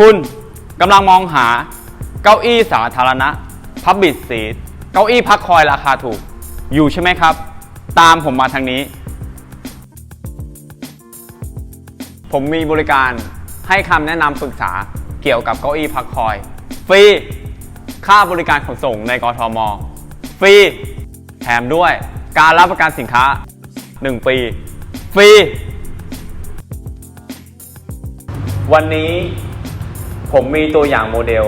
คุณกำลังมองหาเก้าอี้สาธารณะพับบิทซีเก้าอี้พักคอยราคาถูก อยู่ใช่ไหมครับ ตามผมมาทางนี้ ผมมีบริการให้คำแนะนำปรึกษาเกี่ยวกับเก้าอี้พักคอย ฟรี ค่าบริการขนส่งในกทม ฟรี แถมด้วยการรับประกันสินค้า 1 ปี ฟรี วันนี้ ผมมีตัวอย่างโมเดล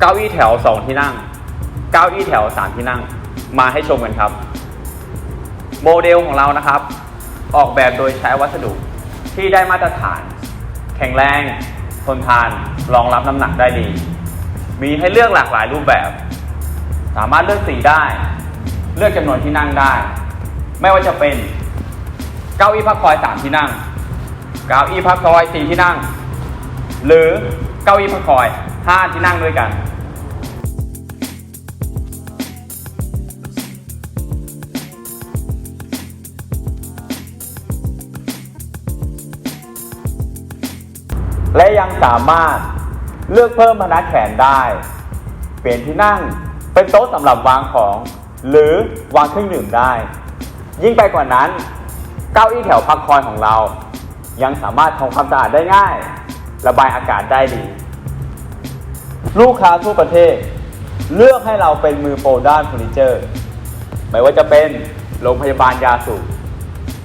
เก้าอี้แถว 2 ที่นั่ง เก้าอี้แถว 3 ที่นั่ง มาให้ชมกันครับ โมเดลของเรานะครับ ออกแบบโดยใช้วัสดุที่ได้มาตรฐาน แข็งแรง ทนทาน รองรับน้ำหนักได้ดี มีให้เลือกหลากหลายรูปแบบ สามารถเลือกสีได้ เลือกจำนวนที่นั่งได้ ไม่ว่าจะเป็น เก้าอี้พักคอย 3 ที่นั่ง เก้าอี้พักคอย 4 ที่นั่ง หรือ เก้าอี้พักคอย5ที่นั่งด้วยกัน และยังสามารถเลือกเพิ่มพนักแขนได้ เปลี่ยนที่นั่งเป็นโต๊ะสำหรับวางของ หรือวางเครื่องดื่มได้ ยิ่งไปกว่านั้น เก้าอี้แถวพักคอยของเรา ยังสามารถทำความสะอาดได้ง่าย ระบายอากาศได้ดี ลูกค้าทั่วประเทศ เลือกให้เราเป็นมือโปรด้านเฟอร์นิเจอร์ ไม่ว่าจะเป็นโรงพยาบาลยาสูบ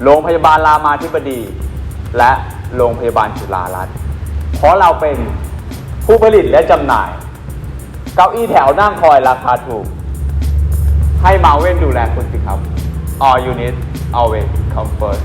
โรงพยาบาลรามาธิบดี และโรงพยาบาลจุฬารัตน์เพราะเราเป็นผู้ผลิตและจำหน่าย เก้าอี้แถวนั่งคอยราคาถูก ให้มาเว้นดูแลคุณสิครับ All unit always comfort